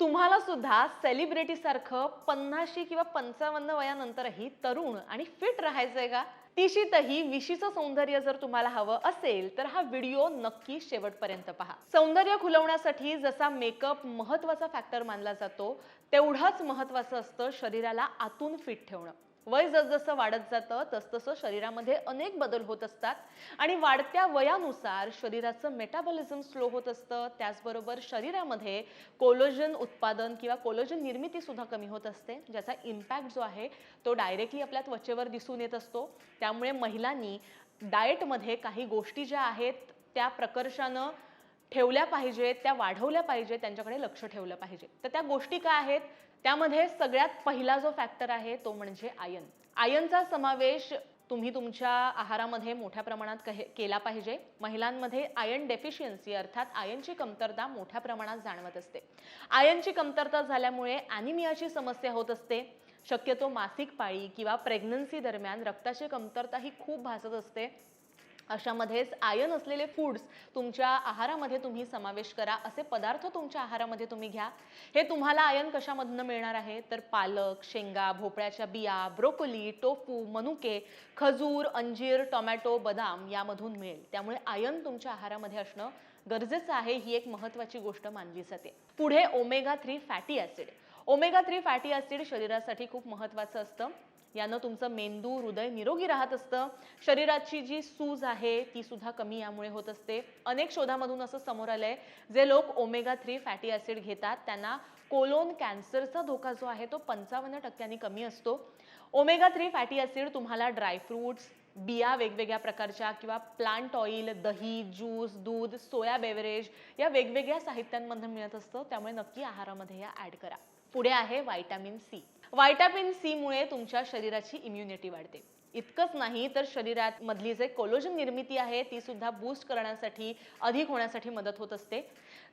तुम्हाला सुद्धा सेलिब्रिटीसारखं पन्नाशी किंवा पंचावन्न वयानंतरही तरुण आणि फिट राहायचंय का? तिशीतही विशीचं सौंदर्य जर तुम्हाला हवं असेल तर हा व्हिडिओ नक्की शेवटपर्यंत पहा. सौंदर्य खुलवण्यासाठी जसा मेकअप महत्त्वाचा फॅक्टर मानला जातो तेवढंच महत्वाचं असतं शरीराला आतून फिट ठेवणं. वय जसजसं वाढत जातं तसतसं शरीरामध्ये अनेक बदल होत असतात. आणि वाढत्या वयानुसार शरीराचं मेटाबॉलिझम स्लो होत असतं. त्याचबरोबर शरीरामध्ये कोलोजन उत्पादन किंवा कोलोजन निर्मिती सुद्धा कमी होत असते. ज्याचा इम्पॅक्ट जो आहे तो डायरेक्टली आपल्या त्वचेवर दिसून येत असतो. त्यामुळे महिलांनी डाएटमध्ये काही गोष्टी ज्या आहेत त्या प्रकर्षानं ठेवल्या पाहिजेत त्या वाढवल्या पाहिजेत त्यांच्याकडे लक्ष ठेवलं पाहिजे. तर त्या गोष्टी काय आहेत? त्यामध्ये सगळ्यात पहिला जो फॅक्टर आहे तो म्हणजे आयन आयनचा समावेश तुम्ही तुमच्या आहारामध्ये मोठ्या प्रमाणात कहे- केला पाहिजे. महिलांमध्ये आयन डेफिशियन्सी अर्थात आयनची कमतरता मोठ्या प्रमाणात जाणवत असते. आयनची कमतरता झाल्यामुळे ॲनिमियाची समस्या होत असते. शक्यतो मासिक पाळी किंवा प्रेग्नन्सी दरम्यान रक्ताची कमतरता ही खूप भासत असते. अशामध्येच आयन असलेले फूड्स तुमच्या आहारामध्ये तुम्ही समावेश करा. असे पदार्थ तुमच्या आहारामध्ये तुम्ही घ्या. हे तुम्हाला आयन कशामधनं मिळणार आहे? तर पालक शेंगा भोपळ्याच्या बिया ब्रोकोली टोफू मनुके खजूर अंजीर टोमॅटो बदाम यामधून मिळेल. त्यामुळे आयन तुमच्या आहारामध्ये असणं गरजेचं आहे ही एक महत्त्वाची गोष्ट मानली जाते. पुढे omega three fatty acid omega three fatty acid शरीरासाठी खूप महत्त्वाचं असतं. यानं तुमचं मेंदू हृदय निरोगी राहत असतं. शरीराची जी सूज आहे ती सुद्धा कमी यामुळे होत असते. अनेक शोधामधून असं समोर आलंय जे लोक ओमेगा थ्री फॅटी ॲसिड घेतात त्यांना कोलोन कॅन्सरचा धोका जो आहे तो पंचावन्न टक्क्यांनी कमी असतो. ओमेगा थ्री फॅटी ॲसिड तुम्हाला ड्रायफ्रुट्स बिया वेगवेगळ्या प्रकारच्या किंवा प्लांट ऑइल दही ज्यूस दूध सोया बेवरेज या वेगवेगळ्या साहित्यांमधून मिळत असतं. त्यामुळे नक्की आहारामध्ये या ॲड करा. पुढे आहे व्हायटामिन सी व्हायटामिन सी मुळे तुमच्या शरीराची इम्युनिटी वाढते. इतकंच नाही तर शरीरात मधली जे कोलोजन निर्मिती आहे ती सुद्धा बूस्ट करण्यासाठी अधिक होण्यासाठी मदत होत असते.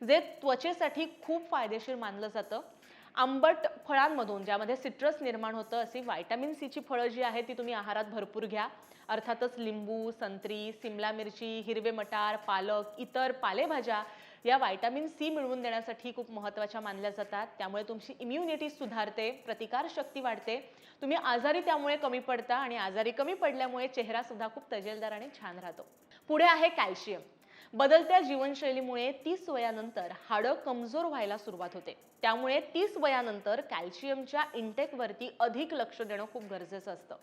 जे त्वचेसाठी खूप फायदेशीर मानलं जातं. आंबट फळांमधून ज्यामध्ये सिट्रस निर्माण होतं अशी व्हायटामिन सीची फळं जी आहेत ती तुम्ही आहारात भरपूर घ्या. अर्थातच लिंबू संत्री सिमला मिरची हिरवे मटार पालक इतर पालेभाज्या या व्हायटामिन सी मिळवून देण्यासाठी खूप महत्त्वाच्या मानल्या जातात. त्यामुळे तुमची इम्युनिटी सुधारते प्रतिकारशक्ती वाढते. तुम्ही आजारी त्यामुळे कमी पडता आणि आजारी कमी पडल्यामुळे चेहरा सुद्धा खूप तजेलदार आणि छान राहतो. पुढे आहे कॅल्शियम बदलत्या जीवनशैलीमुळे तीस वयानंतर हाडं कमजोर व्हायला सुरुवात होते. त्यामुळे तीस वयानंतर कॅल्शियमच्या इंटेकवरती अधिक लक्ष देणं खूप गरजेचं असतं.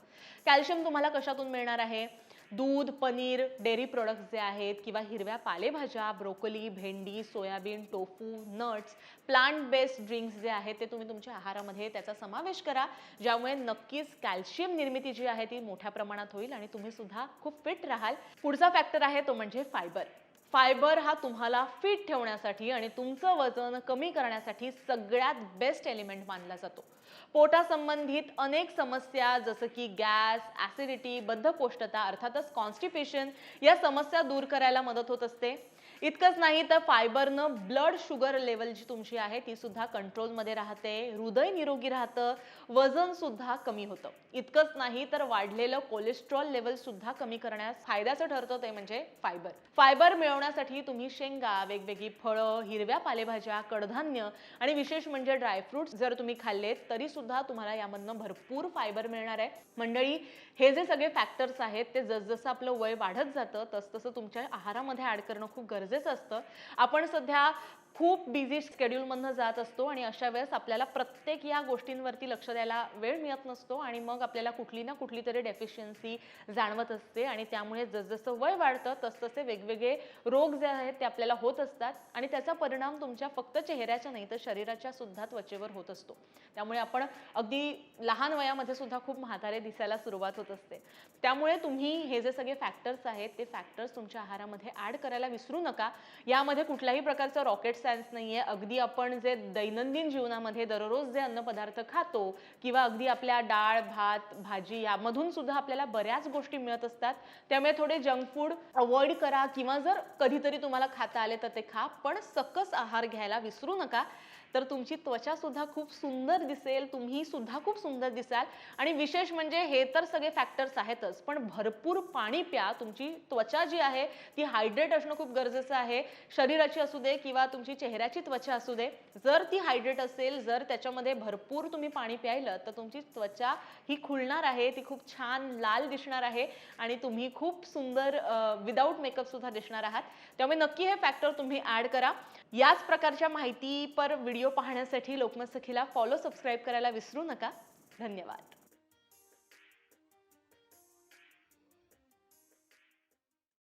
कॅल्शियम तुम्हाला कशातून मिळणार आहे? दूध पनीर डेअरी प्रोडक्ट्स जे आहेत किंवा हिरव्या पालेभाज्या ब्रोकोली भेंडी soybean tofu nuts plant based drinks जे आहेत ते तुम्ही तुमच्या आहारामध्ये त्याचा समावेश करा. ज्यामुळे नक्कीच कॅल्शियम निर्मिती जी आहे ती मोठ्या प्रमाणात होईल आणि तुम्ही सुद्धा खूप फिट राहाल. पुढचा फॅक्टर आहे तो म्हणजे फायबर फायबर हा तुम्हाला फिट ठेवण्यासाठी आणि तुमचं वजन कमी करण्यासाठी सगळ्यात बेस्ट एलिमेंट मानला जातो. पोटासंबंधित अनेक समस्या जसं की गॅस ॲसिडिटी बद्धकोष्ठता अर्थातच कॉन्स्टिपेशन या समस्या दूर करायला मदत होत असते. इतकंच नाही तर फायबरनं ब्लड शुगर लेवल जी तुमची आहे ती सुद्धा कंट्रोलमध्ये राहते हृदय निरोगी राहतं वजन सुद्धा कमी होतं. इतकंच नाही तर वाढलेलं कोलेस्ट्रॉल लेवल सुद्धा कमी करण्यास फायद्याचं ठरतं ते म्हणजे फायबर. फायबर मिळवण्यासाठी तुम्ही शेंगा वेगवेगळी फळं हिरव्या पालेभाज्या कडधान्य आणि विशेष म्हणजे ड्रायफ्रुट्स जर तुम्ही खाल्लेत तरी सुद्धा तुम्हाला यामधनं भरपूर फायबर मिळणार आहे. मंडळी हे जे सगळे फॅक्टर्स आहेत ते जसजसं आपलं वय वाढत जातं तसतसं तुमच्या आहारामध्ये ऍड करणं खूप गरजेचं असतं. आपण सध्या खूप बिझी स्केड्यूलमधनं जात असतो आणि अशा वेळेस आपल्याला प्रत्येक या गोष्टींवरती लक्ष द्यायला वेळ मिळत नसतो आणि मग आपल्याला कुठली ना कुठली तरी डेफिशियन्सी जाणवत असते आणि त्यामुळे जसजसं वय वाढतं तसतसे वेगवेगळे रोग जे आहेत ते आपल्याला होत असतात आणि त्याचा परिणाम तुमच्या फक्त चेहऱ्याच्या नाही तर शरीराच्या सुद्धा त्वचेवर होत असतो. त्यामुळे आपण अगदी लहान वयामध्ये सुद्धा खूप म्हातारे दिसायला सुरुवात होत असते. त्यामुळे तुम्ही हे जे सगळे फॅक्टर्स आहेत ते फॅक्टर्स तुमच्या आहारामध्ये ॲड करायला विसरू नका. यामध्ये कुठल्याही प्रकारचं रॉकेट सायन्स आहे अगदी आपण जे दैनंदिन जीवनामध्ये दररोज जे अन्नपदार्थ खातो किंवा अगदी आपल्या डाळ भात भाजी यामधून सुद्धा आपल्याला बऱ्याच गोष्टी मिळत असतात. त्यामुळे थोडे जंक फूड अवॉइड करा किंवा जर कधीतरी तुम्हाला खाता आले तर ते खा पण सकस आहार घ्यायला विसरू नका. तर तुमची त्वचा सुद्धा खूप सुंदर दिसेल तुम्ही सुद्धा खूप सुंदर दिसाल. आणि विशेष म्हणजे हे तर सगळे फॅक्टर्स आहेतच पण भरपूर पाणी प्या. तुमची त्वचा जी आहे ती हायड्रेट असणं खूप गरजेचं आहे. शरीराची असू दे किंवा तुमची चेहऱ्याची त्वचा असू दे जर ती हायड्रेट असेल जर त्याच्यामध्ये भरपूर तुम्ही पाणी प्यायलं तर तुमची त्वचा ही खुलणार आहे ती खूप छान लाल दिसणार आहे आणि तुम्ही खूप सुंदर विदाऊट मेकअप सुद्धा दिसणार आहात. त्यामुळे नक्की हे फॅक्टर तुम्ही ऍड करा. याच प्रकारच्या माहितीपर व्हिडिओ पाहण्यासाठी लोकमत सखीला फॉलो सबस्क्राईब करायला विसरू नका. धन्यवाद.